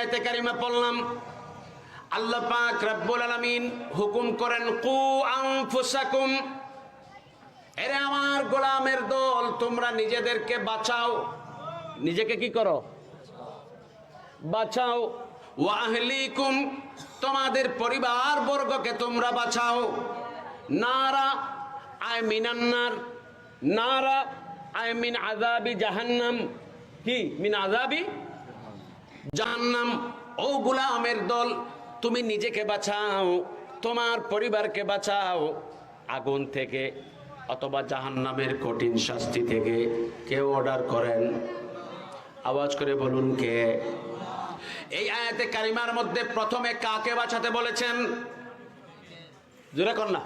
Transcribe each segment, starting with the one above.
আয়াতে কারিমা পড়লাম, আল্লাহ পাক রব্বুল আলামিন হুকুম করেন, কু আনফুসাকুম এরে আমার গোলামের দল, তোমরা নিজেদেরকে বাঁচাও। নিজেকে কি করো? বাঁচাও। ওয়াহলিকুম তোমাদের পরিবার বর্গকে তোমরা বাঁচাও। নারা আয় মিনান্নার নারা আয় মিন আজাবি জাহান্নাম কি? মিন আজাবি জাহান্নাম, ও গুলামের দল, তুমি নিজেকে বাঁচাও, তোমার পরিবারকে বাঁচাও। আগুন থেকে অথবা জাহান্নামের কঠিন শাস্তি থেকে কেউ অর্ডার করেন। আওয়াজ করে বলুন কে? এই আয়াতে কারিমার মধ্যে প্রথমে কাকে বাঁচাতে বলেছেন? জোরে না।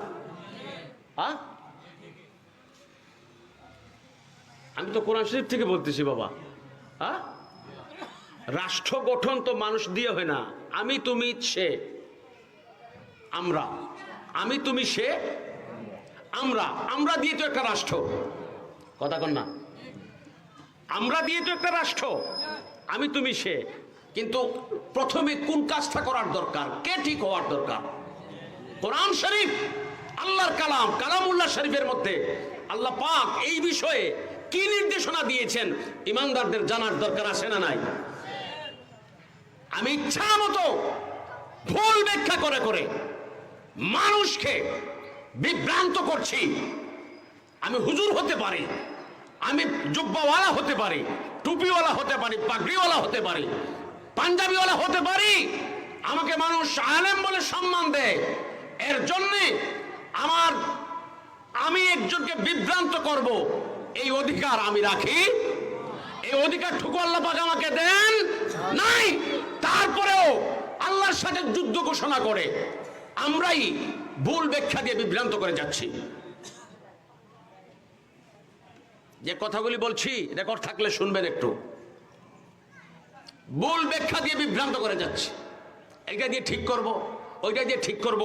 হ্যাঁ আমি তো কোরআন শরীফ থেকে বলতেছি বাবা। হ্যাঁ রাষ্ট্র গঠন তো মানুষ দিয়ে হয় না। আমি তুমি সে। আমরা। আমি তুমি সে। আমরা। আমরা দিয়ে তো একটা রাষ্ট্র। কথা কন না। আমরা দিয়ে তো একটা রাষ্ট্র। আমি তুমি সে। কিন্তু প্রথমে কোন কাজটা করার দরকার? কে ঠিক হওয়ার দরকার? কোরআন শরীফ, আল্লাহর কালাম, কালামুল্লাহ শরীফের মধ্যে আল্লাহ পাক এই বিষয়ে কি নির্দেশনা দিয়েছেন? ইমানদারদের জানার দরকার আছে না নাই? আমি ইচ্ছা মতো ভুল ব্যাখ্যা করে করে মানুষকে বিভ্রান্ত করছি। আমি হুজুর হতে পারি, আমি জুব্বাওয়ালা হতে পারি, টুপিওয়ালা হতে পারি, পাগড়িওয়ালা হতে পারি, পাঞ্জাবিওয়ালা হতে পারি। আমাকে মানুষ আলেম বলে সম্মান দেয়। এর জন্যে আমার, আমি একজনকে বিভ্রান্ত করব। এই অধিকার আমি রাখি। এই অধিকার ঠুকু আল্লাহ আমাকে দেন। নাই! তারপরেও আল্লাহর সাথে যুদ্ধ ঘোষণা করে আমরাই ভুল ব্যাখ্যা দিয়ে বিভ্রান্ত করে যাচ্ছি। যে কথাগুলি বলছি রেকর্ড থাকলে শুনবেন একটু। ভুল ব্যাখ্যা দিয়ে বিভ্রান্ত করে যাচ্ছি। এটা দিয়ে ঠিক করব, ওইটা দিয়ে ঠিক করব,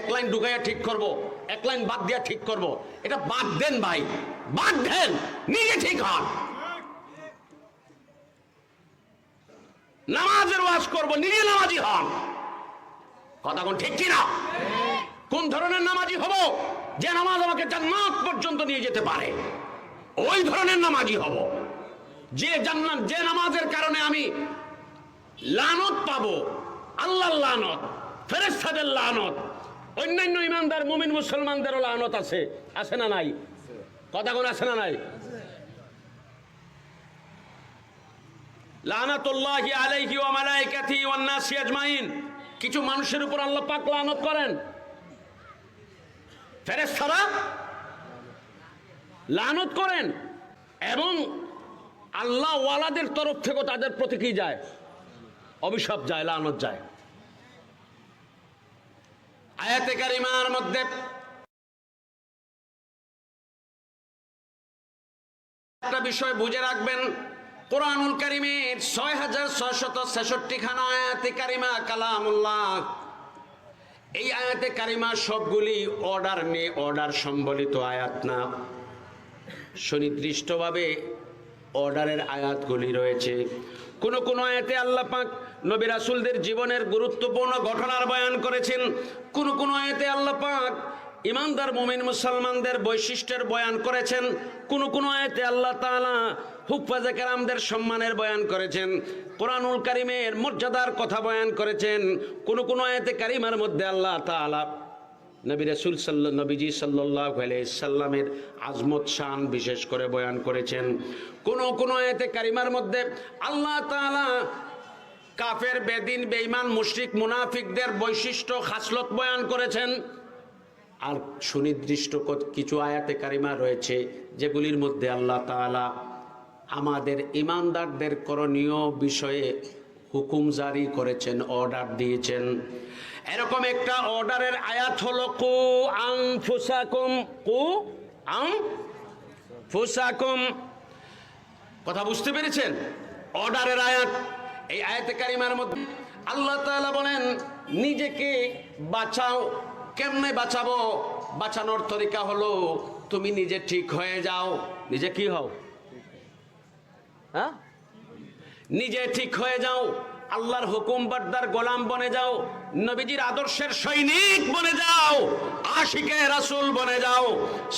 এক লাইন ঢুকাইয়া ঠিক করব, এক লাইন বাদ দিয়া ঠিক করব। এটা বাদ দেন ভাই, বাদ দেন, নিজে ঠিক হন। নামাজের ওয়াজ করব, নিজে নামাজি হন। কথা কোন ঠিক কিনা? কোন ধরনের নামাজি হব যে নামাজ আমাকে জান্নাত পর্যন্ত নিয়ে যেতে পারে? ওই ধরনের নামাজি হব। যে জান্নাত, যে নামাজের কারণে আমি লানত পাবো, আল্লাহর লানত ফেরেস্তাদের লানত, অন্যান্য ইমানদার, মুমিন মুসলমানদেরও লানত আছে। আছে না নাই? কথা কোন আছে না নাই? লানাতুল্লাহি আলাইহি ওয়া মালাইকাতিহি ওয়ান নাসি আজমাইন। কিছু মানুষের উপর আল্লাহ পাক লানত করেন। ফেরেশতারা লানত করেন এবং আল্লাহ ওয়ালাদের তরফ থেকে তাদের প্রতি কি যায়? অভিশাপ যায়, লানত যায়। আয়াতে কারিমার মধ্যে একটা বিষয় বুঝে রাখবেন। কোরআনুল কারিমের ছয় হাজার ছয়শত ছেষট্টি খানা আয়াতে কারিমা কালামুল্লাহ। এই আয়াতে কারিমা সবগুলি অর্ডার নে, অর্ডার সম্বলিত আয়াত না। সুনির্দিষ্টভাবে অর্ডারের আয়াতগুলি রয়েছে। কোন কোন আয়াতে আল্লাহ পাক নবী রাসূলদের জীবনের গুরুত্বপূর্ণ ঘটনার বয়ান করেছেন। কোন কোন আয়াতে আল্লাহ পাক ইমানদার মুমিন মুসলমানদের বৈশিষ্ট্যের বয়ান করেছেন। কোন কোন আয়াতে আল্লাহ তাআলা হুফাজে কেরামদের সম্মানের বয়ান করেছেন, কোরআনুল কারিমের মর্যাদার কথা বয়ান করেছেন, কোন কোন আয়াতে কারিমার মধ্যে আল্লাহ তাআলা নবী রসুল সাল্লা, নবীজি সাল্লাহ সাল্লামের আজমত শান বিশেষ করে বয়ান করেছেন। কোন কোন আয়াতে কারিমার মধ্যে আল্লাহ তাআলা কাফের, বেদিন, বেঈমান, মুশরিক, মুনাফিকদের বৈশিষ্ট্য, খাসলত বয়ান করেছেন। আর সুনির্দিষ্ট কিছু আয়াতে কারিমা রয়েছে, যেগুলির মধ্যে আল্লাহ তাআলা আমাদের ইমানদারদের করণীয় বিষয়ে হুকুম জারি করেছেন, অর্ডার দিয়েছেন। এরকম একটা অর্ডারের আয়াত হলো, কু আং ফুসাকুম কু আং ফুসাকুম কথা বুঝতে পেরেছেন? অর্ডারের আয়াত, এই আয়াতে কারিমার মধ্যে আল্লাহ তাআলা বলেন, নিজেকে বাঁচাও। কেমনে বাঁচাবো? বাঁচানোর তরিকা হলো, তুমি নিজে ঠিক হয়ে যাও। নিজে কি হও? হ্যাঁ? নিজে ঠিক হয়ে যাও, আল্লাহর হুকুম বার্দার গোলাম বনে যাও, নবীজির আদর্শের সৈনিক বনে যাও, আশিকে রাসূল বনে যাও,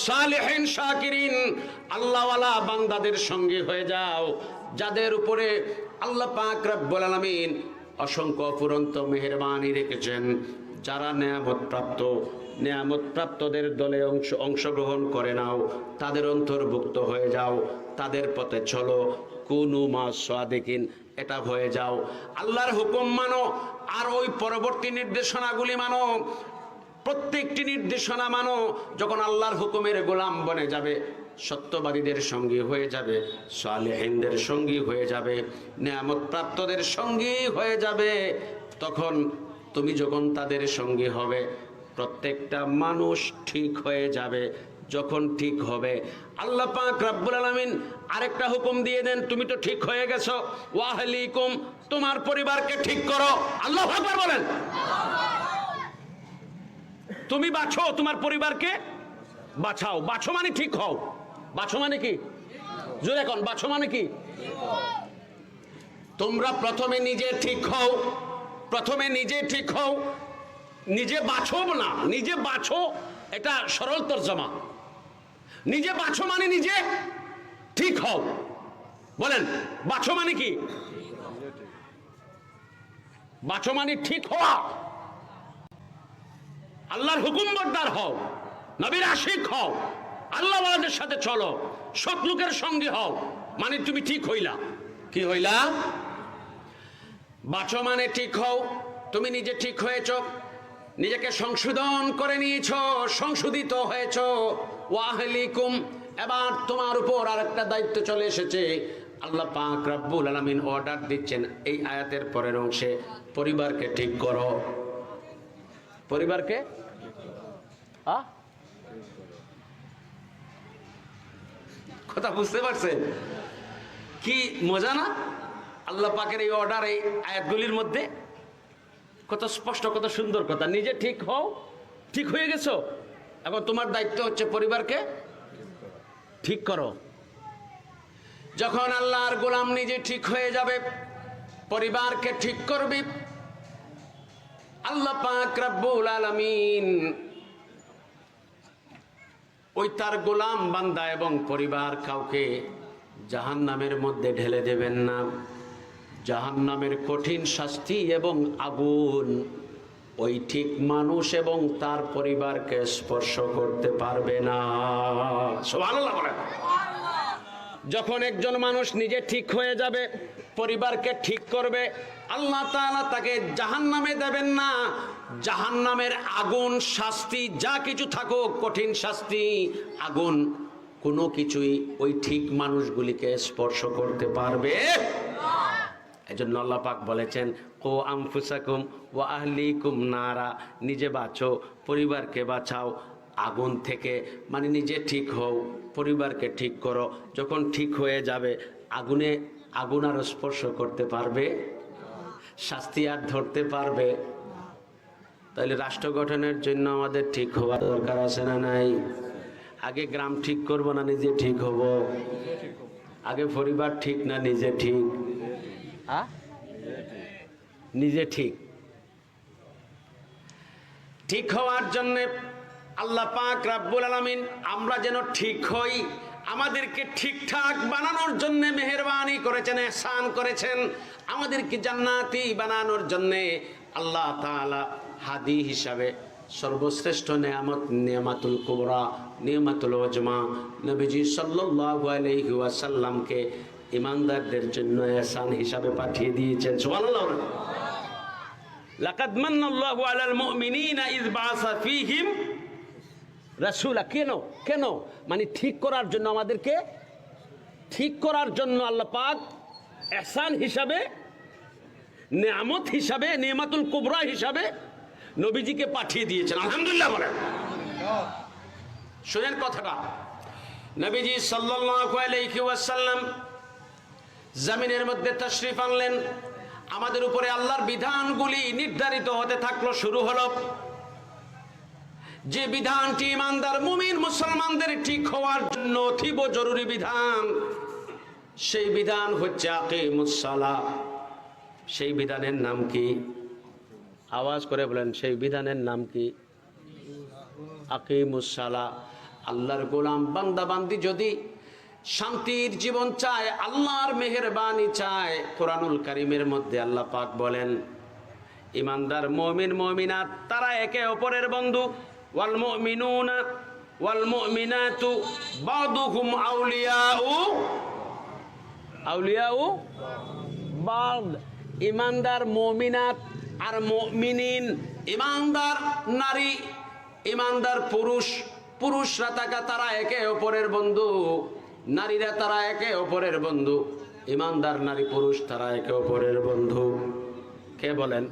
সালেহিন, শাকিরিন, আল্লাহওয়ালা বান্দাদের সঙ্গে হয়ে যাও, যাদের উপরে আল্লাহ পাক রব্বুল আলামিন অসংখ্য অফুরন্ত মেহেরবানি রেখেছেন, যারা নেয়ামত প্রাপ্ত নেয়ামত প্রাপ্তদের দলে অংশ অংশগ্রহণ করে নাও। তাদের অন্তর্ভুক্ত হয়ে যাও। তাদের পথে চলো। কুনু মা সাদিকিন, এটা হয়ে যাও। আল্লাহর হুকুম মানো, আর ওই পরবর্তী নির্দেশনাগুলি মানো। প্রত্যেকটি নির্দেশনা মানো, যখন আল্লাহর হুকুমের গোলাম বনে যাবে, সত্যবাদীদের সঙ্গী হয়ে যাবে, সালেহিনদের সঙ্গী হয়ে যাবে নিয়ামত প্রাপ্তদের সঙ্গী হয়ে যাবে। তখন তুমি যখন তাদের সঙ্গী হবে প্রত্যেকটা মানুষ ঠিক হয়ে যাবে যখন ঠিক হবে। আল্লাহ পাক রাব্বুল আলামিন আরেকটা হুকুম দিয়ে দেন, তুমি তো ঠিক হয়ে গেছো। ওয়াহলিকুম, তোমার পরিবারকে ঠিক করো। আল্লাহ আকবার বলেন। তুমি বাছো তোমার পরিবারকে বাছাও বাছো মানে ঠিক হও। বাছো মানে কি? জোরে এখন বাছো মানে কি? তোমরা প্রথমে নিজে ঠিক হও। প্রথমে নিজে ঠিক হও। নিজে বাছো না নিজে বাছো, এটা সরল তর্জমা। নিজে বাছো মানে নিজে ঠিক হও। বলেন, বাছো মানে কি? বাছো মানে ঠিক হওয়া। আল্লাহর হুকুম বর্দার হও, নবীর আশিক হও, আল্লাহ ওয়ালাদের সাথে চলো লোকের সঙ্গে হও মানে তুমি ঠিক হইলা। কি হইলা? বাছো মানে ঠিক হও, তুমি নিজে ঠিক হয়েছ নিজেকে সংশোধন করে নিয়েছ, সংশোধিত হয়েছ। ওয়াহলিকুম, এবার তোমার উপর আরেকটা দায়িত্ব চলে এসেছে। আল্লাহ পাক রাব্বুল আলামিন অর্ডার দিচ্ছেন, এই আয়াতের পরের অংশে পরিবারকে ঠিক করো। পরিবারকে? কথা বুঝতে পারছেন কি মজা না? আল্লাহ পাকের এই অর্ডার এই আয়াতগুলির মধ্যে কত স্পষ্ট, কত সুন্দর কথা। নিজে ঠিক হও, ঠিক হয়ে গেছো? এখন তোমার দায়িত্ব হচ্ছে পরিবারকে ঠিক করো। যখন আল্লাহর গোলাম নিজে ঠিক হয়ে যাবে, পরিবারকে ঠিক করবি, আল্লাহ পাক রব্বুল আলামিন ওই তার গোলাম বান্দা এবং পরিবার কাউকে জাহান নামের মধ্যে ঢেলে দেবেন না। জাহান নামের কঠিন শাস্তি এবং আগুন। ওই ঠিক মানুষ এবং তার পরিবারকে স্পর্শ করতে পারবে না। যখন একজন মানুষ নিজে ঠিক হয়ে যাবে, পরিবারকে ঠিক করবে, আল্লাহ তাকে জাহান্নামে দেবেন না। জাহান্নামের আগুন শাস্তি যা কিছু থাকুক, কঠিন শাস্তি, আগুন কোনো কিছুই ওই ঠিক মানুষগুলিকে স্পর্শ করতে পারবে। এজন্য আল্লাহ পাক বলেছেন, কো আমফুসাকুম ও আহলিকুম নারা নিজে বাঁচো, পরিবারকে বাঁচাও, আগুন থেকে মানে নিজে ঠিক হও, পরিবারকে ঠিক করো। যখন ঠিক হয়ে যাবে, আগুনে, আগুন আর স্পর্শ করতে পারবে, শাস্তি আর ধরতে পারবে। তাহলে রাষ্ট্র গঠনের জন্য আমাদের ঠিক হওয়ার দরকার আছে না নাই? আগে গ্রাম ঠিক করব না নিজে ঠিক হব? আগে পরিবার ঠিক না নিজে ঠিক? আ? নিজে ঠিক ঠিক হওয়ার জন্য আল্লাহ পাক রাব্বুল আলামিন আমরা যেন ঠিক হই, আমাদেরকে ঠিকঠাক বানানোর জন্য মেহেরবানি করেছেন, এহসান করেছেন, আমাদেরকে জান্নাতি বানানোর জন্য আল্লাহ তাআলা হাদি হিসাবে সর্বশ্রেষ্ঠ নেয়ামত, নিয়ামাতুল কুবরা, নিয়ামাতুল ওজমা নবীজি সাল্লাল্লাহু আলাইহি ওয়াসাল্লামকে ইমানদারদের জন্য এহসান হিসাবে পাঠিয়ে দিয়েছেন। সুবহানাল্লাহ লাকাদ মান্নাল্লাহু আলাল মুমিনিনা ইয বাআসা ফীহিম। রাসূলা কেন? কেন? মানে ঠিক করার জন্য আমাদেরকে ঠিক করার জন্য আল্লাহ পাক এহসান হিসাবে নেয়ামত হিসাবে নেমাতুল কুবরা হিসাবে নবীজিকে পাঠিয়ে দিয়েছেন। আলহামদুলিল্লাহ বলেন। শোনেন কথাটা। নবীজি সাল্লাল্লাহু আলাইহি ওয়াসাল্লাম জমিনের মধ্যে তশরিফ আনলেন। আমাদের উপরে আল্লাহর বিধানগুলি নির্ধারিত হতে থাকল, শুরু হলো। যে বিধানটি ইমানদার, মুমিন, মুসলমানদের ঠিক হওয়ার জন্য অতীব জরুরি বিধান, সেই বিধান হচ্ছে আকিমুসসালা। সেই বিধানের নাম কি? আওয়াজ করে বলেন, সেই বিধানের নাম কি? আকিমুসালা আল্লাহর গোলাম বান্দাবান্দি যদি শান্তির জীবন চায়, আল্লাহর মেহেরবানি চায়। কোরআনুল করিমের মধ্যে আল্লাহ পাক বলেন, ইমানদার মমিন, মমিনাত, তারা একে অপরের বন্ধু। ওয়াল মুমিনুনা, ওয়াল মুমিনাতু, বাদুহুম আউলিয়াউ। আউলিয়াউ? বাদ। ইমানদার মমিনাত আর মমিনিন, ইমানদার নারী, ইমানদার পুরুষ, পুরুষরা থাকা তারা একে অপরের বন্ধু। নারীরা তারা একে অপরের বন্ধু। ইমানদার নারী পুরুষ তারা একে অপরের বন্ধু। কে বলেন?